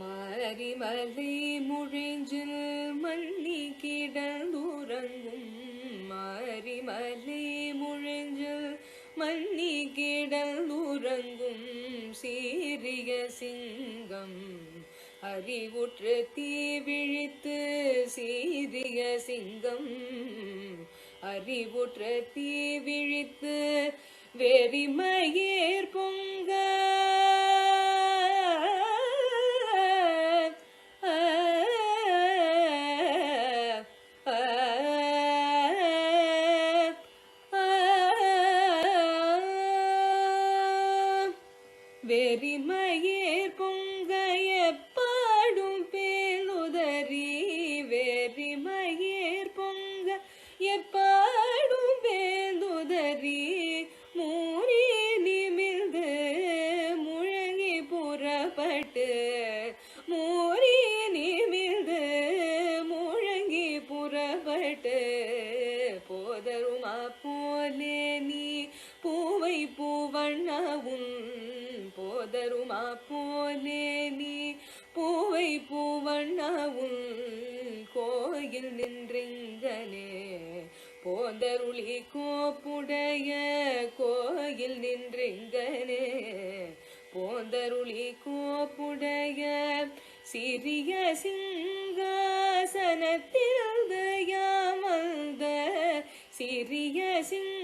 மாரிமலை முழிஞ்சில் மல்லி கிடந்துறங்கும். மாரிமலை முழிஞ்சில் மல்லி கிடந்துறங்கும். சீரிய சிங்கம் அறிவுற்று தீ விழித்து சீரிய சிங்கம் அறிவுற்று தீ விழித்து வெறிமையேற்பும் வெறிமயேர் பொங்க பாடும் பேலுதறி வெறிமயேர் பொங்க எப்பாடும் பேலுதறி மூறி நிமிழ்ந்து முழங்கி புறப்பட்டு மூறி நிமிழ்ந்து முழங்கி புறப்பட்டு போதருமா மாதருமா போலே நீ பூவை பூவண்ணாவும் கோயில் நின்றெங்கனே. போந்தருளி கோப்புடைய கோயில் நின்றெங்கனே. போந்தருளி கோப்புடைய சிறிய சிங்காசனத்தில் தயாமந்த சிறிய சிங்க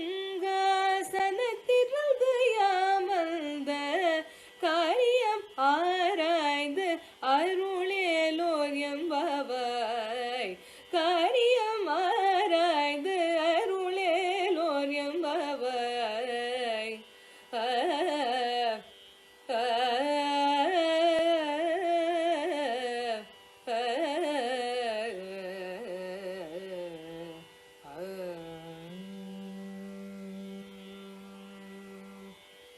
കാര്യം ആ